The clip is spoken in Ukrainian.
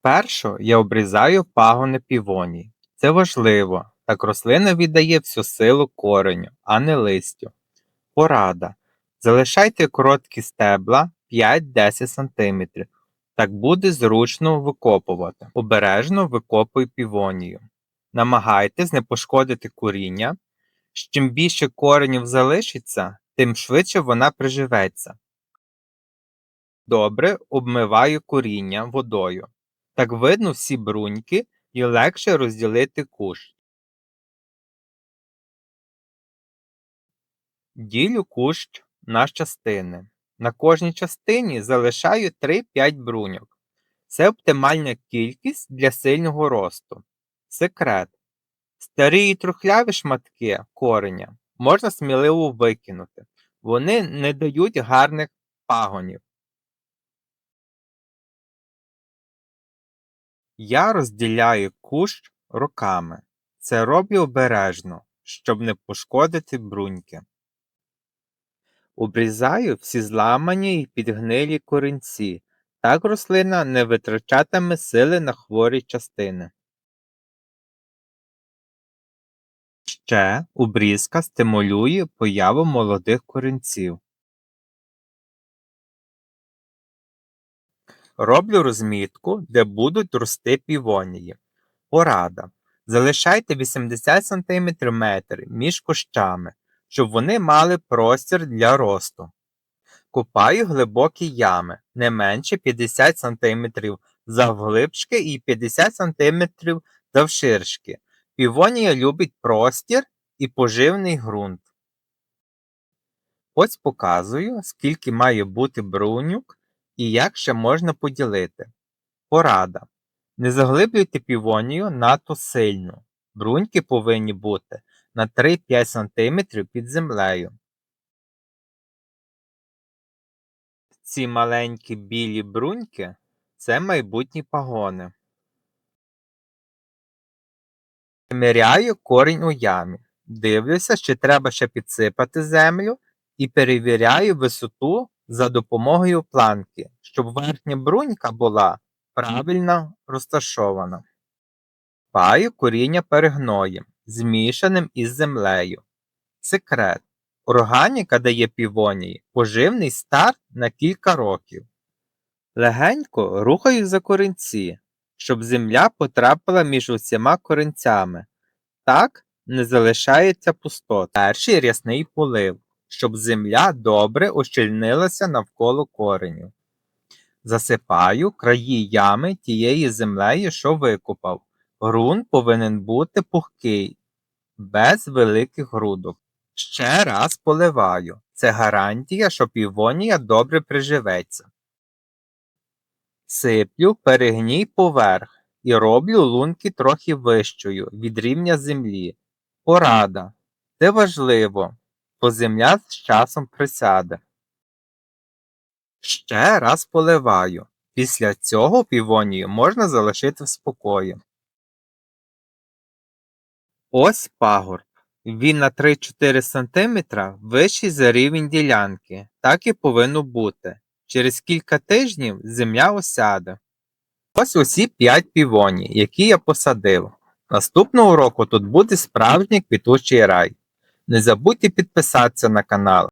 Спершу я обрізаю пагони півоній. Це важливо, так рослина віддає всю силу кореню, а не листю. Порада. Залишайте короткі стебла 5-10 см. Так буде зручно викопувати. Обережно викопуй півонію. Намагайтесь не пошкодити коріння. Чим більше коренів залишиться, тим швидше вона приживеться. Добре обмиваю коріння водою. Так видно всі бруньки і легше розділити кущ. Ділю кущ на частини. На кожній частині залишаю 3-5 бруньок. Це оптимальна кількість для сильного росту. Секрет. Старі і трухляві шматки кореня можна сміливо викинути. Вони не дають гарних пагонів. Я розділяю кущ руками. Це роблю обережно, щоб не пошкодити бруньки. Обрізаю всі зламані й підгнилі корінці. Так рослина не витрачатиме сили на хворі частини. Ще обрізка стимулює появу молодих корінців. Роблю розмітку, де будуть рости півонії. Порада. Залишайте 80 см метр між кущами, щоб вони мали простір для росту. Купаю глибокі ями не менше 50 см завглибшки і 50 см завширшки. Півонія любить простір і поживний ґрунт. Ось показую, скільки має бути бруньок і як ще можна поділити. Порада. Не заглиблюйте півонію надто сильно. Бруньки повинні бути на 3-5 см під землею. Ці маленькі білі бруньки це майбутні пагони. Міряю корінь у ямі. Дивлюся, чи треба ще підсипати землю і перевіряю висоту за допомогою планки, щоб верхня брунька була правильно розташована. Паю коріння перегноєм, змішаним із землею. Секрет. Органіка дає півонії поживний старт на кілька років. Легенько рухаю за корінці, щоб земля потрапила між усіма корінцями. Так не залишається пустот. Перший рясний полив щоб земля добре ощільнилася навколо кореню. Засипаю краї ями тієї землею, що викопав. Грунт повинен бути пухкий, без великих грудок. Ще раз поливаю. Це гарантія, що півонія добре приживеться. Сиплю перегній поверх і роблю лунки трохи вищою від рівня землі. Порада. Це важливо, бо земля з часом присяде. Ще раз поливаю. Після цього півонію можна залишити в спокої. Ось пагорб. Він на 3-4 см вищий за рівень ділянки. Так і повинно бути. Через кілька тижнів земля осяде. Ось усі 5 півоній, які я посадив. Наступного року тут буде справжній квітучий рай. Не забудьте підписатися на канал.